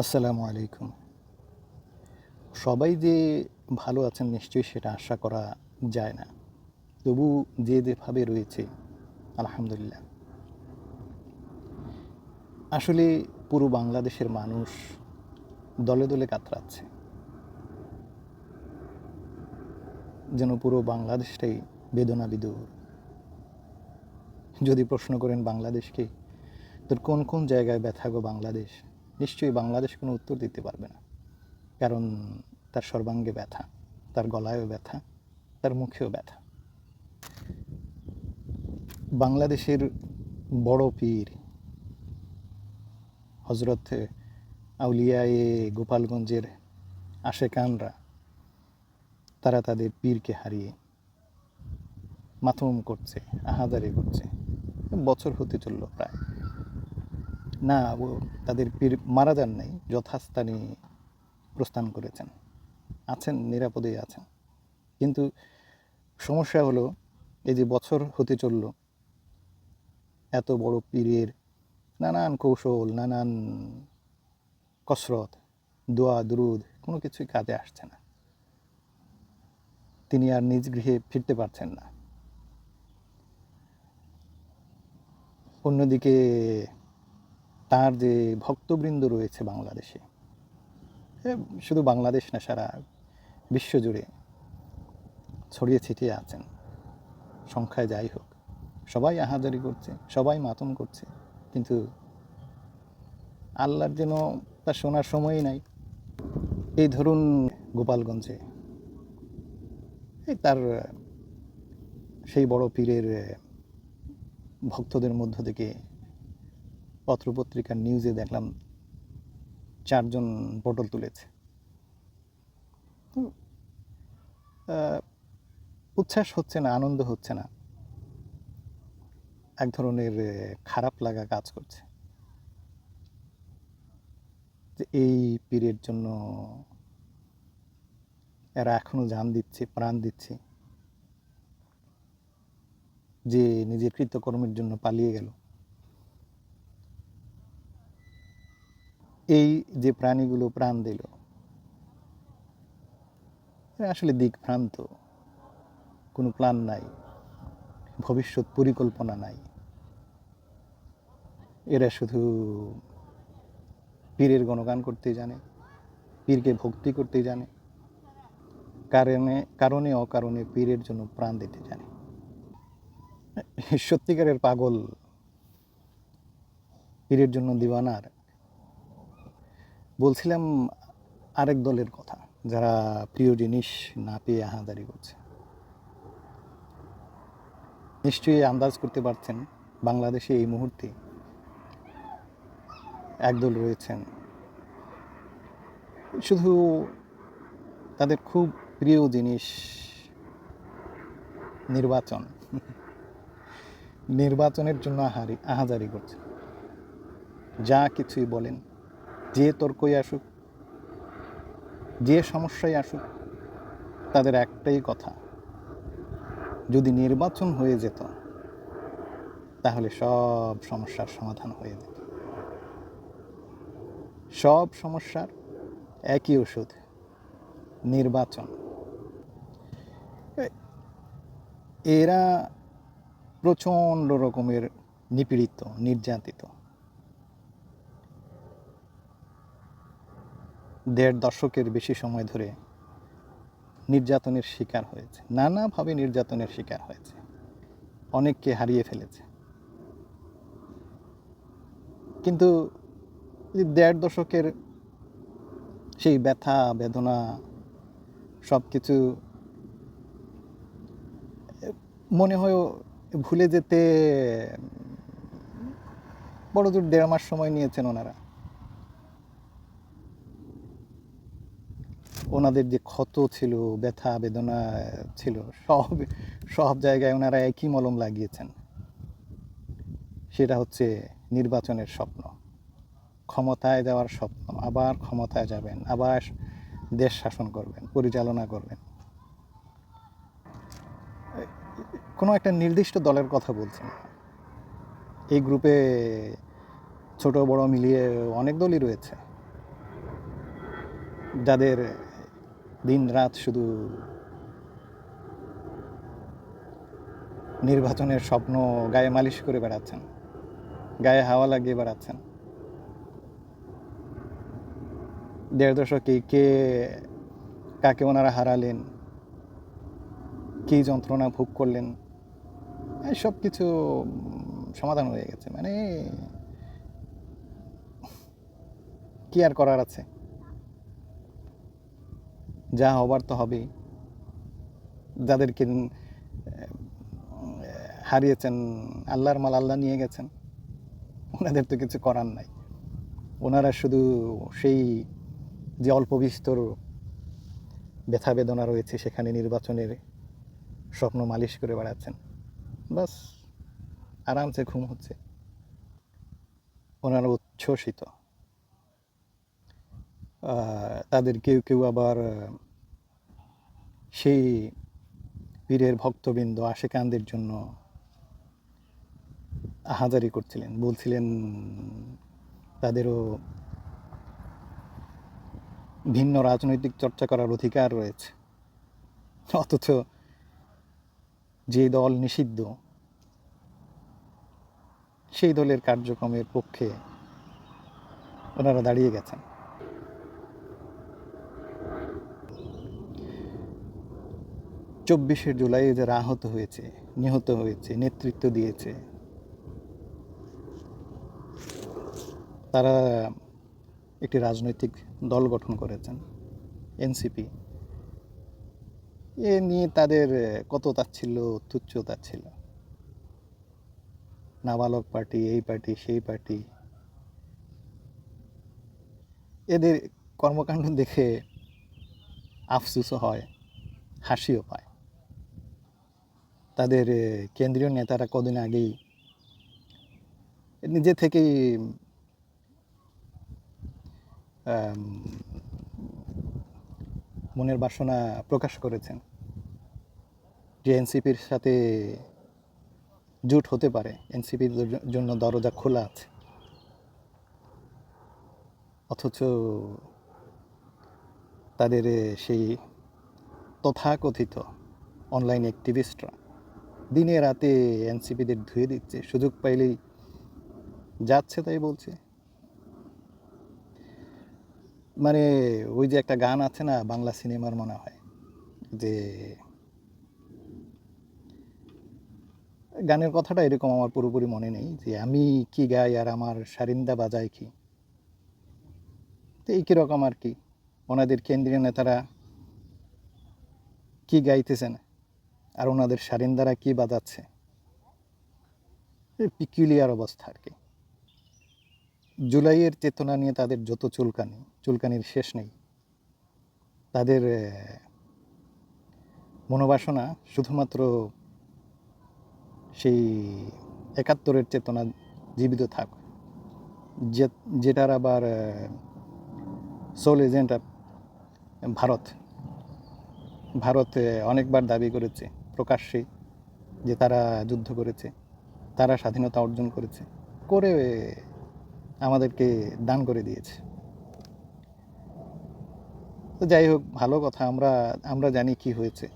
আসসালামু আলাইকুম। সবাই যে ভালো আছেন নিশ্চয়ই সেটা আশা করা যায় না। তবু যে যেভাবে রয়েছে, আলহামদুলিল্লাহ। আসলে পুরো বাংলাদেশের মানুষ দলে দলে কাতরাচ্ছে। যেন পুরো বাংলাদেশটাই বেদনা যদি প্রশ্ন করেন বাংলাদেশকে, তোর কোন কোন জায়গায় ব্যথা গো বাংলাদেশ? নিশ্চয়ই বাংলাদেশ কোনো উত্তর দিতে পারবে না। কারণ তার সর্বাঙ্গে ব্যথা, তার গলায়ও ব্যথা, তার মুখেও ব্যথা। বাংলাদেশের বড় পীর হজরত আউলিয়ায়ে গোপালগঞ্জের আশেকানরা, তারা তাদের পীরকে হারিয়ে মাথুম করছে আহাদারি করছে। বছর হতে চলল প্রায়। না, ও তাদের পীর মারা যান নাই, যথাস্থানে প্রস্থান করেছেন। আছেন, নিরাপদেই আছেন। কিন্তু সমস্যা হলো, এই যে বছর হতে চলল, এত বড় পীরের নানান কৌশল, নানান কসরত, দোয়া, দুরুদ, কোনো কিছুই কাজে আসছে না। তিনি আর নিজ গৃহে ফিরতে পারছেন না। অন্যদিকে তার যে ভক্তবৃন্দ রয়েছে বাংলাদেশে এ শুধু বাংলাদেশ না, সারা বিশ্বজুড়ে ছড়িয়ে ছিটিয়ে আছেন। সংখ্যায় যাই হোক, সবাই আহাজারি করছে, সবাই মাতম করছে, কিন্তু আল্লাহর যেন তা শোনার সময়ই নাই। এই ধরুন গোপালগঞ্জে, এই তার সেই বড় পীরের ভক্তদের মধ্য থেকে পত্রপত্রিকার নিউজে দেখলাম চারজন পটল তুলেছে। উচ্ছ্বাস হচ্ছে না, আনন্দ হচ্ছে না। এক ধরনের খারাপ লাগা কাজ করছে। যে এই পীরের জন্য এরা এখনও জান দিচ্ছে, প্রাণ দিচ্ছে। যে নিজের কৃতকর্মের জন্য পালিয়ে গেল। এই যে প্রাণীগুলো প্রাণ দিল আসলে দিকভ্রান্ত। কোনো প্ল্যান নাই, ভবিষ্যৎ পরিকল্পনা নাই। এরা শুধু পীরের গণগান করতেই জানে, পীরকে ভক্তি করতেই জানে, কারণে কারণে অকারণে পীরের জন্য প্রাণ দিতে জানে। সত্যিকারের পাগল, পীরের জন্য দিওয়ানার বলছিলাম আরেক দলের কথা, যারা প্রিয় জিনিস না পেয়ে আহাদারি করছে। নিশ্চয়ই আন্দাজ করতে পারছেন, বাংলাদেশে এই মুহূর্তে একদল রয়েছেন। শুধু তাদের খুব প্রিয় জিনিস নির্বাচন। নির্বাচনের জন্য আহারি আহাজারি করছে যা কিছুই বলেন। যে তর্কই আসুক, যে সমস্যাই আসুক, তাদের একটাই কথা। যদি নির্বাচন হয়ে যেত, তাহলে সব সমস্যার সমাধান হয়ে যেত। সব সমস্যার একই ওষুধ, নির্বাচন। এরা প্রচণ্ড রকমের নিপীড়িত, নির্যাতিত। দেড় দশকের বেশি সময় ধরে নির্যাতনের শিকার হয়েছে, নানাভাবে নির্যাতনের শিকার হয়েছে, অনেককে হারিয়ে ফেলেছে। কিন্তু দেড় দশকের সেই ব্যথা, বেদনা সব কিছু মনে হয় ভুলে যেতে বড় জোর দেড় মাস সময় নিয়েছেন ওনারা। ওনাদের যে ক্ষত ছিল, ব্যথা, বেদনা ছিল, সব সব জায়গায় ওনারা একই মলম লাগিয়েছেন। সেটা হচ্ছে নির্বাচনের স্বপ্ন। ক্ষমতায় যাওয়ার স্বপ্ন, আবার ক্ষমতায় যাবেন, আবার দেশ শাসন করবেন, পরিচালনা করবেন। কোনো একটা নির্দিষ্ট দলের কথা বলছেন। এই গ্রুপে ছোট, বড় মিলিয়ে অনেক দলই রয়েছে। যাদের দিন রাত শুধু নির্বাচনের স্বপ্ন গায়ে মালিশ করে বেড়াচ্ছেন, গায়ে হাওয়া লাগিয়ে বেড়াচ্ছেন। দেড় দশকে কে কাকে ওনারা হারালেন, কী যন্ত্রণা ভোগ করলেন সব কিছু সমাধান হয়ে গেছে। মানে কি আর করার আছে? যা হবার তো হবেই। যাদেরকে হারিয়েছেন, আল্লাহর মাল আল্লাহ নিয়ে গেছেন, ওনাদের তো কিছু করার নাই। ওনারা শুধু সেই যে অল্প বিস্তর ব্যথা বেদনা রয়েছে সেখানে নির্বাচনের স্বপ্ন মালিশ করে বেড়াচ্ছেন। বাস, আরামসে ঘুম হচ্ছে। ওনারা উচ্ছ্বসিত। তাদের কেউ কেউ আবার সেই পীরের ভক্তবৃন্দ আশেকানদের জন্য হাজারি করছিলেন। বলছিলেন, তাদেরও ভিন্ন রাজনৈতিক চর্চা করার অধিকার রয়েছে। অথচ যে দল নিষিদ্ধ, সেই দলের কার্যক্রমের পক্ষে ওনারা দাঁড়িয়ে গেছেন। চব্বিশে জুলাই যারা আহত হয়েছে, নিহত হয়েছে, নেতৃত্ব দিয়েছে। তারা একটি রাজনৈতিক দল গঠন করেছেন, এনসিপি। এ নিয়ে তাদের কত তাচ্ছিল্য তুচ্ছ তাচ্ছিল্য নাবালক পার্টি, এই পার্টি, সেই পার্টি। এদের কর্মকাণ্ড দেখে আফসুসও হয়, হাসিও পায়। তাদের কেন্দ্রীয় নেতারা কদিন আগেই নিজে থেকেই মনের বাসনা প্রকাশ করেছেন। যে এনসিপির সাথে জুট হতে পারে এনসিপির জন্য দরজা খোলা আছে। অথচ তাদের সেই তথাকথিত অনলাইন অ্যাক্টিভিস্টরা দিনে রাতে এনসিপিদের ধুয়ে দিচ্ছে, সুযোগ পাইলেই যাচ্ছে তাই বলছে। মানে ওই যে একটা গান আছে না, বাংলা সিনেমার মনে হয়, যে গানের কথাটা এরকম আমার পুরোপুরি মনে নেই, যে আমি কি গাই আর আমার সারিন্দা বাজায় কি? তো এই কীরকম আর কি? ওনাদের কেন্দ্রীয় নেতারা কি গাইতেছেন? আর ওনাদের সারিন্দারা কী বাজাচ্ছে পিকুলিয়ার অবস্থা আর কি। জুলাইয়ের চেতনা নিয়ে তাদের যত চুলকানি, চুলকানির শেষ নেই। তাদের মনোবাসনা শুধুমাত্র সেই একাত্তরের চেতনা জীবিত থাক। যে, যেটার আবার সোল এজেন্ট ভারত। ভারত অনেকবার দাবি করেছে। প্রকাশ্যে যে তারা যুদ্ধ করেছে, তারা স্বাধীনতা অর্জন করেছে, করে আমাদেরকে দান করে দিয়েছে। তো যাই হোক, ভালো কথা, আমরা আমরা জানি কি হয়েছে।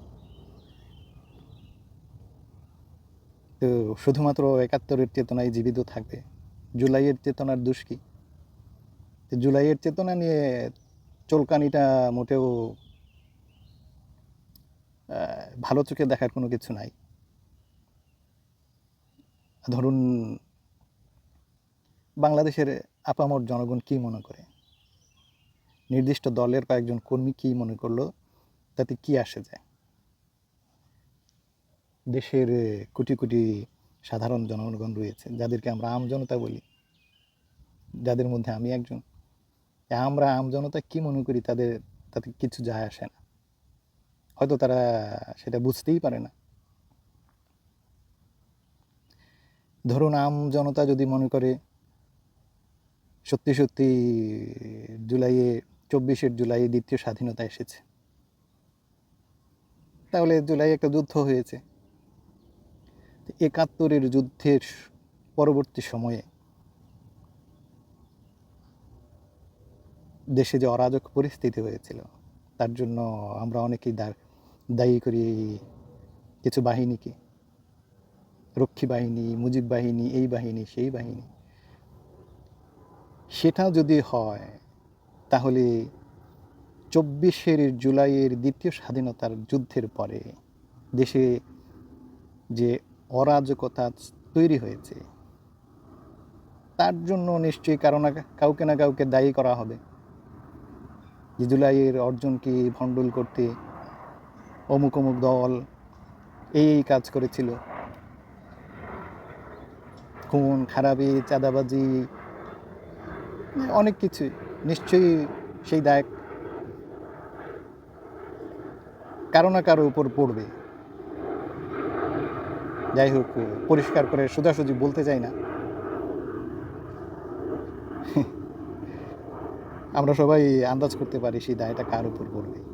তো শুধুমাত্র একাত্তরের চেতনায় জীবিত থাকবে জুলাইয়ের চেতনার দোষ কি জুলাইয়ের চেতনা নিয়ে চোলকানিটা মোটেও ভালো চোখে দেখার কোনো কিছু নাই। ধরুন, বাংলাদেশের আপামর জনগণ কি মনে করে? নির্দিষ্ট দলের কয়েকজন কর্মী কি মনে করল? তাতে কি আসে যায়? দেশের কোটি কোটি সাধারণ জনগণ রয়েছে, যাদেরকে আমরা আম জনতা বলি, যাদের মধ্যে আমি একজন। আমরা আম জনতা কি মনে করি তাদের, তাতে কিছু যায় আসে না। হয়তো তারা সেটা বুঝতেই পারে না। ধরুন আম জনতা যদি মনে করে সত্যি সত্যি জুলাইয়ে, চব্বিশের জুলাইয়ে দ্বিতীয় স্বাধীনতা এসেছে। তাহলে জুলাই একটা যুদ্ধ হয়েছে। একাত্তরের যুদ্ধের পরবর্তী সময়ে দেশে যে অরাজক পরিস্থিতি হয়েছিল, তার জন্য আমরা অনেকেই দা- দায়ী করি কিছু বাহিনীকে। রক্ষী বাহিনী, মুজিব বাহিনী, এই বাহিনী, সেই বাহিনী। সেটা যদি হয়, তাহলে চব্বিশের জুলাইয়ের দ্বিতীয় স্বাধীনতার যুদ্ধের পরে দেশে যে অরাজকতা তৈরি হয়েছে, তার জন্য নিশ্চয়ই কারও না কাউকে না কাউকে দায়ী করা হবে। যে জুলাইয়ের অর্জনকে ভণ্ডুল করতে অমুক অমুক দল, এই এই কাজ করেছিল। খুন, খারাপি, চাঁদাবাজি, অনেক কিছু নিশ্চয়ই সেই দায় কারও না কারও উপর পড়বে। যাই হোক, পরিষ্কার করে সোজাসুজি বলতে চাই না। আমরা সবাই আন্দাজ করতে পারি সেই দায়টা কার উপর পড়বে।